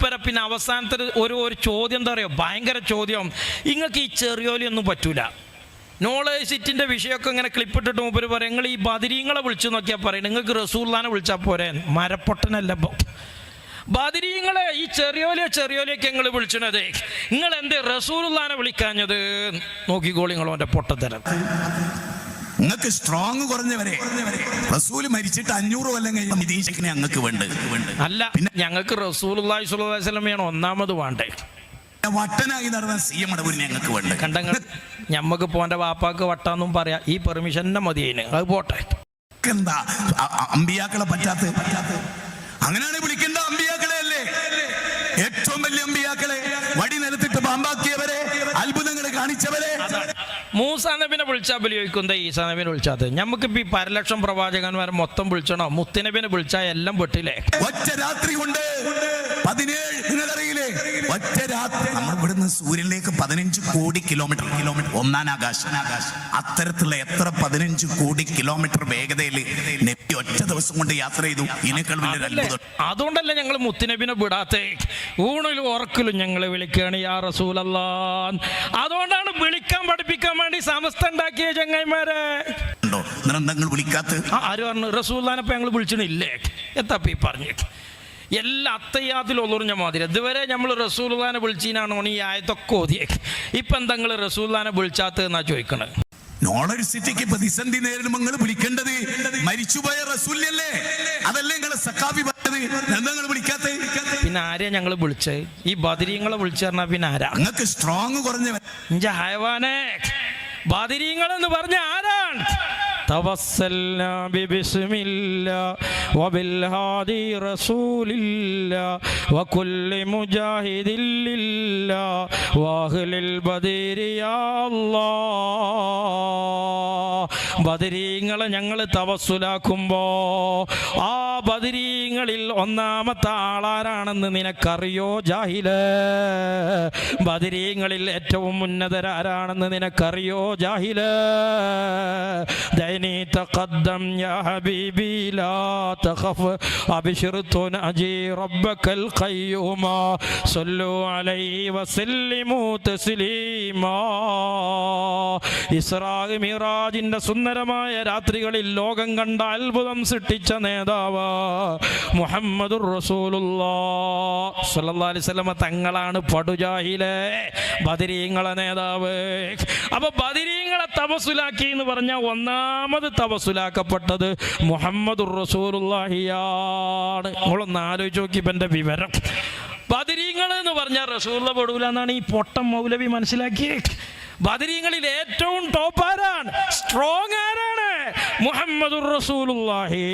മൂപ്പര പിന്നെ അവസാനത്തെ ഒരു ഒരു ചോദ്യം എന്താ പറയുക? ഭയങ്കര ചോദ്യം. നിങ്ങൾക്ക് ഈ ചെറിയോലിയൊന്നും പറ്റൂല. നോളേജ് സിറ്റിന്റെ വിഷയമൊക്കെ ഇങ്ങനെ ക്ലിപ്പിട്ടിട്ട് മൂപ്പര് പറയും നിങ്ങൾ ഈ ബദിരീങ്ങളെ വിളിച്ചു നോക്കിയാൽ പറയും നിങ്ങൾക്ക് റസൂല്ലാനെ വിളിച്ചാൽ പോരെ. മരപ്പൊട്ടനല്ല. ബദിരീങ്ങളെ ഈ ചെറിയോലിയോ ചെറിയോലിയൊക്കെ നിങ്ങൾ വിളിച്ചത് നിങ്ങൾ എന്ത് റസൂലുല്ലാനെ വിളിക്കാഞ്ഞത്? നോക്കിക്കോളി നിങ്ങളോന്റെ പൊട്ടത്തരം. നിങ്ങൾക്ക് സ്ട്രോങ് കുറഞ്ഞവരെ. റസൂൽ മരിച്ചിട്ട് അഞ്ഞൂറ് കൊല്ലം കഴിഞ്ഞ ഞങ്ങൾക്ക് വേണ്ട അല്ല പിന്നെ ഞങ്ങൾക്ക് റസൂൽ വസല്ലമയാണ് ഒന്നാമത് വേണ്ടേ. വട്ടനായി നടന്ന സി എം അടവൂരിനെ ഞങ്ങൾക്ക് വേണ്ട കണ്ടങ്ങൾ ഞമ്മക്ക് പോന്റെ വാപ്പാക്ക് വട്ടാന്നും പറയാ ഈ പെർമിഷന്റെ മതി അതിന് അത് പോട്ടെ. എന്താ അമ്പിയാക്കളെ പറ്റാത്ത. അങ്ങനെയാണ് വിളിക്കേണ്ട അമ്പിയാക്കളെ അല്ലേ? ഏറ്റവും വലിയ അമ്പിയാക്കളെ. വടി നിലത്തിട്ട് പാമ്പാക്കിയവരെ അത്ഭുതങ്ങൾ കാണിച്ചവരെ. മൂസാ നബിനെ വിളിച്ചാൽ ബലിയോയ്ക്കുന്ന ഈസാ നബിനെ വിളിച്ചാത് നമുക്കിപ്പോ ഈ പരലക്ഷം പ്രവാചകന്മാരെ മൊത്തം വിളിച്ചണോ? മുത്തിനബിനെ വിളിച്ചാൽ എല്ലാം പെട്ടില്ലേ? ഒറ്റ രാത്രി കൊണ്ട് പതിനേഴ് ഒറ്റ രാത്രി നമ്മൾ ഇവിടുന്ന് സൂര്യനിലേക്ക് പതിനഞ്ച് കോടി കിലോമീറ്റർ കിലോമീറ്റർ ഒന്നാം ആകാശം. അത്തരത്തിലുള്ള എത്ര പതിനഞ്ച് കോടി കിലോമീറ്റർ വേഗതയിൽ നെപ്പി ഒറ്റ ദിവസം കൊണ്ട് യാത്ര ചെയ്തു. ഇതിനേക്കാൾ വലിയൊരു? അത്ഭുതം. അതുകൊണ്ടല്ലേ ഞങ്ങൾ മുത്തുനബിനെ വിടാത്തെ? ഊണിലും ഉറക്കിലും ഞങ്ങൾ വിളിക്കുകയാണ് യാ റസൂലല്ലാ. അതുകൊണ്ടാണ് വിളിക്കാൻ പഠിപ്പിക്കാൻ വേണ്ടി സമസ്ത ഉണ്ടാക്കിയ ചങ്ങായിമാരെ. ഉണ്ടോ? നിങ്ങൾ വിളിക്കാത്ത ആര് പറഞ്ഞു? റസൂല്ലാനപ്പം ഞങ്ങൾ വിളിച്ചിട്ടില്ലേ എത്തപ്പ പറഞ്ഞു? എല്ലാ അത്തയ്യാത്തിലും ഒന്നുറിഞ്ഞ മാതിരി. ഇതുവരെ നമ്മൾ റസൂൽദാനെ വിളിച്ചീനാണോ ഈ ആയത്തൊക്കെ ഓതിയേക്ക് ഇപ്പം എന്താ നിങ്ങൾ റസൂൽദാനെ വിളിച്ചാത്ത എന്നാ ചോദിക്കണത് നോളജ് സിറ്റിക്ക് പ്രതിസന്ധി നേരിടുമ്പോൾ നിങ്ങൾ വിളിക്കേണ്ടത് മരിച്ചുപോയ റസൂല്യല്ലേ? അതല്ലേ നിങ്ങളെ സക്കാബി പറഞ്ഞത്? നിങ്ങൾ വിളിക്കാത്ത? പിന്നെ ആരെയാ ഞങ്ങൾ വിളിച്ചത് ഈ ബദരീങ്ങളെ വിളിച്ചു പറഞ്ഞാൽ പിന്നെ ആരാ? നിങ്ങൾക്ക് സ്ട്രോങ് കുറഞ്ഞ ഹയവാനെ പറഞ്ഞ ആരാണ്? توسلنا ببسم الله وبالهادي رسول الله وكل مجاهد لله واهل البدير يا الله. ബദരീങ്ങളെ ഞങ്ങൾ തവസുലാക്കുമ്പോ ആ ബദരീങ്ങളിൽ ഒന്നാമത്തെ ആളാരാണെന്ന് നിനക്കറിയോ ജാഹിൽ? ബദരീങ്ങളിൽ ഏറ്റവും ഉന്നതരാരാണെന്ന് നിനക്കറിയോ ജാഹിൽ? ദൈനി തഖദ്ദം യാ ഹബീബി ലാ തഖഫ് സല്ലു അലൈഹി തസ്ലീമാ. ഇസ്രാ മിറാജിന്റെ സുന്ദരമായ രാത്രികളിൽ ലോകം കണ്ട അത്ഭുതം സൃഷ്ടിച്ച നേതാവ് അലൈഹി തങ്ങളാണ് പടുജാഹിലെ. ബദിരീങ്ങളെ നേതാവ്. അപ്പൊ ബദിരീങ്ങളെ തപസുലാക്കി എന്ന് പറഞ്ഞ ഒന്നാമത് തപസുലാക്കപ്പെട്ടത് മുഹമ്മദുർ റസൂലുള്ളാഹിയാണ്. നിങ്ങളൊന്ന് ആലോചിച്ച് നോക്കി ഇപ്പം വിവരം. ബദിരീങ്ങൾ എന്ന് പറഞ്ഞ റസൂള്ള പെടൂല എന്നാണ് ഈ പൊട്ടം മൗലവി മനസ്സിലാക്കിയത് ബദിരീങ്ങളിൽ ഏറ്റവും ടോപ്പ് ആരാണ് സ്ട്രോങ് ആരാണ് മുഹമ്മദുർ റസൂലുള്ളാഹി